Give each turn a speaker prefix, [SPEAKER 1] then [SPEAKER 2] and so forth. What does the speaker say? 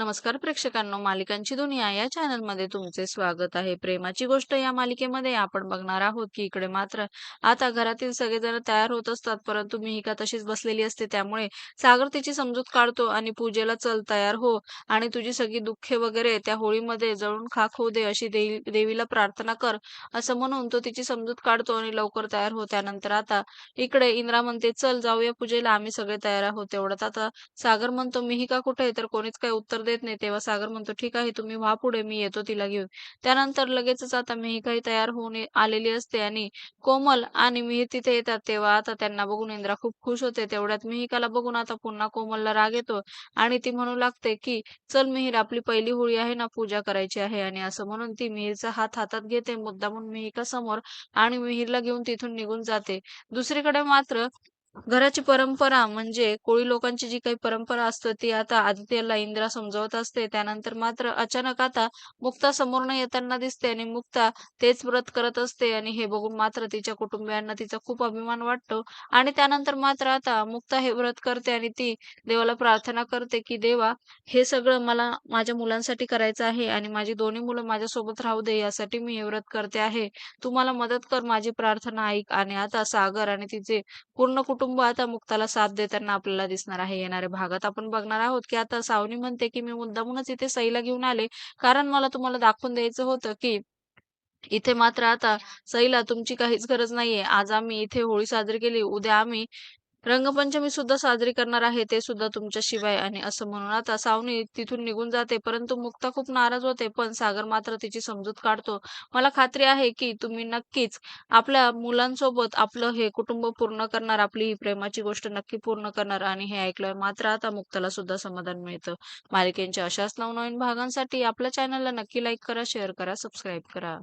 [SPEAKER 1] नमस्कार प्रेक्षकांनो मालिकांची दुनिया या चॅनलमध्ये तुमचे स्वागत आहे. प्रेमाची गोष्ट या मालिकेमध्ये आपण बघणार आहोत की इकडे मात्र आता घरातील सगळेजण तयार होत असतात परंतु मिहिका तशीच बसलेली असते त्यामुळे सागर तिची समजूत काढतो आणि पूजेला चल तयार हो आणि तुझी सगळी दुःखे वगैरे त्या होळीमध्ये जळून खाक होऊ दे अशी देवी देवीला प्रार्थना कर असं म्हणून तो तिची समजूत काढतो आणि लवकर तयार हो. त्यानंतर आता इकडे इंद्रा म्हणते चल जाऊया पूजेला आम्ही सगळे तयार आहोत. तेवढ्यात आता सागर म्हणतो मिहिका कुठे आहे? तर कोणीच काही उत्तर देत नाही. तेव्हा सागर म्हणतो ठीक आहे तुम्ही व्हा पुढे मी येतो तिला घेऊन. त्यानंतर लगेचच आता मिहिकाही तयार होऊन आलेली असते आणि कोमल आणि मिहीर तिथे येतात. तेव्हा आता त्यांना बघून इंद्रा खूप खुश होते. तेवढ्यात मिहिकाला बघून आता पुन्हा कोमलला राग येतो आणि ती म्हणू लागते की चल मिहीर आपली पहिली होळी आहे ना पूजा करायची आहे. आणि असं म्हणून ती मिहीरचा हात हातात घेते. मुद्दामून मिहिका समोर आणि मिहीरला घेऊन तिथून निघून जाते. दुसरीकडे मात्र घराची परंपरा म्हणजे कोळी लोकांची जी काही परंपरा असते ती आता आदित्यला इंद्रा समजावत असते. त्यानंतर मात्र अचानक आता मुक्ता समोर न येताना दिसते आणि मुक्ता तेच व्रत करत असते आणि हे बघून मात्र तिच्या कुटुंबियांना तिचा खूप अभिमान वाटतो. आणि त्यानंतर मात्र आता मुक्ता हे व्रत करते आणि ती देवाला प्रार्थना करते की देवा हे सगळं मला माझ्या मुलांसाठी करायचं आहे आणि माझी दोन्ही मुलं माझ्यासोबत राहू दे यासाठी मी हे व्रत करते आहे. तू मला मदत कर माझी प्रार्थना ऐक. आणि आता सागर आणि तिचे पूर्ण कुटुंब कुटुंब आता मुक्ताला साथ देताना आपल्याला दिसणार आहे. येणाऱ्या भागात आपण बघणार आहोत की आता सावनी म्हणते की मी मुद्दामूनच इथे सईला घेऊन आले. कारण मला तुम्हाला दाखवून द्यायचं होतं की इथे मात्र आता सईला तुमची काहीच गरज नाहीये. आज आम्ही इथे होळी साजरी केली. उद्या आम्ही रंगपंचमी सुद्धा साजरी करणार आहे ते सुद्धा तुमच्या शिवाय आणि असं म्हणून आता सावनी तिथून निघून जाते परंतु मुक्ता खूप नाराज होते पण सागर मात्र तिची समजूत काढतो. मला खात्री आहे की तुम्ही नक्कीच आपल्या मुलांसोबत आपलं हे कुटुंब पूर्ण करणार आपली ही प्रेमाची गोष्ट नक्की पूर्ण करणार. आणि हे ऐकलंय मात्र आता मुक्ताला सुद्धा समाधान मिळतं. मालिकेच्या अशाच नवनवीन भागांसाठी आपल्या चॅनलला नक्की लाईक करा शेअर करा सबस्क्राईब करा.